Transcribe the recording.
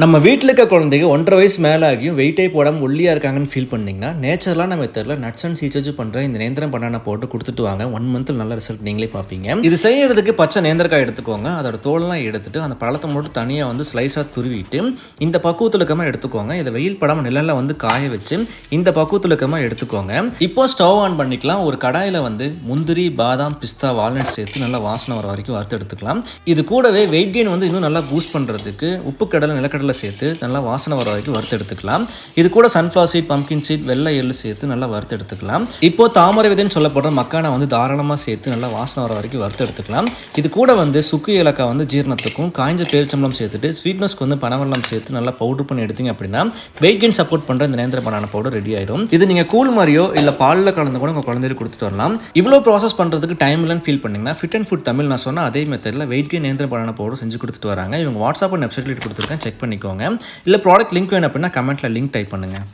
நம்ம வீட்டில் இருக்க குழந்தைங்க ஒன்றரை வயசு மேலே ஆகியும் வெயிட்டே போடாமல் ஒல்லியாக இருக்காங்கன்னு ஃபீல் பண்ணிங்கன்னா நேச்சரலாக நம்ம தெரியல. நட்ஸ் அண்ட் சீச்சர்ஸ் பண்ணுற இந்த நேந்திரம் பண்ணான போட்டு கொடுத்துட்டு வாங்க. ஒன் மந்த்தில் நல்ல ரிசல்ட் நீங்களே பார்ப்பீங்க. இது செய்யறதுக்கு பச்சை நேந்திரக்காய் எடுத்துக்கோங்க. அதோட தோலெல்லாம் எடுத்துட்டு அந்த பழத்தை மட்டும் தனியாக வந்து ஸ்லைஸாக துருவிட்டு இந்த பக்குவத்தில் இருக்கமாக எடுத்துக்கோங்க. இதை வெயில் படாமல் நிழலில் வந்து காய வச்சு இந்த பக்குவத்தில் இருக்கமாக எடுத்துக்கோங்க. இப்போ ஸ்டவ் ஆன் பண்ணிக்கலாம். ஒரு கடாயில் வந்து முந்திரி பாதாம் பிஸ்தா வால்நட் சேர்த்து நல்லா வாசனை வர வரைக்கும் வறுத்து எடுத்துக்கலாம். இது கூடவே வெயிட் கெயின் வந்து இன்னும் நல்லா பூஸ்ட் பண்ணுறதுக்கு உப்பு கடலை நிலக்கடலை சேர்த்து நல்லா வாசனை வர வரைக்கும் வறுத்து எடுத்துக்கலாம். இது கூட சன்ஃப்ளவர் சீட் பம்கின் சீட் வெள்ளை எள்ளு சேர்த்து நல்லா வறுத்து எடுத்துக்கலாம். இப்போ தாமரை விதைன்னு சொல்லப்படுற மக்கானை வந்து தாராளமாக சேர்த்து நல்லா வாசனை வர வரைக்கும் வறுத்து எடுத்துக்கலாம். இது கூட வந்து சுக்கு ஏலக்காய் வந்து ஜீரணத்துக்கும் காய்ஞ்ச பேரிச்சம்பளம் சேர்த்துட்டு ஸ்வீட்னஸ்க்கு வந்து பனவெல்லம் சேர்த்து நல்லா பவுடர் பண்ணி எடுத்தீங்க அப்படின்னா வெயிட் கெயின் சப்போர்ட் பண்ணுற இந்த நேந்திர பனானா பவுடர் ரெடி ஆயிடும் இது நீங்கள் கூழ் மாதிரியோ இல்லை பாலில் கலந்து கூட உங்கள் குழந்தைக்கு கொடுத்துட்டு வரலாம். இவ்வளோ ப்ராசஸ் பண்ணுறதுக்கு டைம் இல்லைன்னு ஃபீல் பண்ணிங்கன்னா ஃபிட் அண்ட் ஃபுட் தமிழ் நான் சொன்னால் அதே மெத்தடில் weight gain nendra banana powder செஞ்சு கொடுத்துட்டு வராங்க. இவங்க வாட்ஸ்அப் அண்ட் வெப்சைட்ல கொடுத்துருக்கேன். செக் பண்ணி பண்ணிக்கோங்க. இல்லை ப்ராடக்ட் லிங்க் வேணும் அப்படின்னா கமெண்ட்டில் லிங்க் டைப் பண்ணுங்கள்